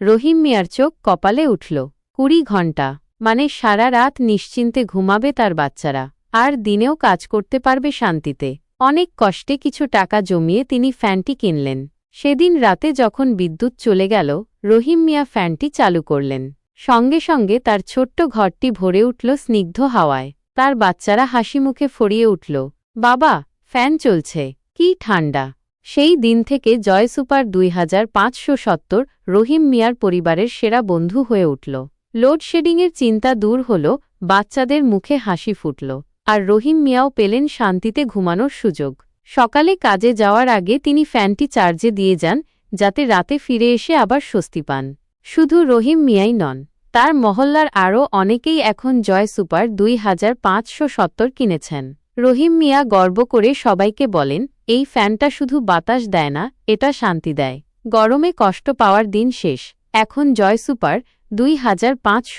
রহিম মিয়ার চোখ কপালে উঠল। কুড়ি ঘণ্টা মানে সারা রাত নিশ্চিন্তে ঘুমাবে তার বাচ্চারা। আর দিনেও কাজ করতে পারবে শান্তিতে। অনেক কষ্টে কিছু টাকা জমিয়ে তিনি ফ্যানটি কিনলেন। সেদিন রাতে যখন বিদ্যুৎ চলে গেল, রহিম মিয়া ফ্যানটি চালু করলেন। সঙ্গে সঙ্গে তার ছোট্ট ঘরটি ভরে উঠল স্নিগ্ধ হাওয়ায়। তার বাচ্চারা হাসি মুখে ফড়িয়ে উঠল, বাবা, ফ্যান চলছে, কি ঠান্ডা। সেই দিন থেকে জয় সুপার দুই হাজার পাঁচশো সত্তর রহিম মিয়ার পরিবারের সেরা বন্ধু হয়ে উঠল। লোডশেডিংয়ের চিন্তা দূর হল, বাচ্চাদের মুখে হাসি ফুটল, আর রহিম মিয়াও পেলেন শান্তিতে ঘুমানোর সুযোগ। সকালে কাজে যাওয়ার আগে তিনি ফ্যানটি চার্জে দিয়ে যান, যাতে রাতে ফিরে এসে আবার স্বস্তি পান। শুধু রহিম মিয়াই নন, তার মহল্লার আরও অনেকেই এখন জয় সুপার দুই হাজার পাঁচশো সত্তর কিনেছেন। রহিম মিয়া গর্ব করে সবাইকে বলেন, এই ফ্যানটা শুধু বাতাস দেয় না, এটা শান্তি দেয়। গরমে কষ্ট পাওয়ার দিন শেষ। এখন জয় সুপার, দুই হাজার পাঁচশো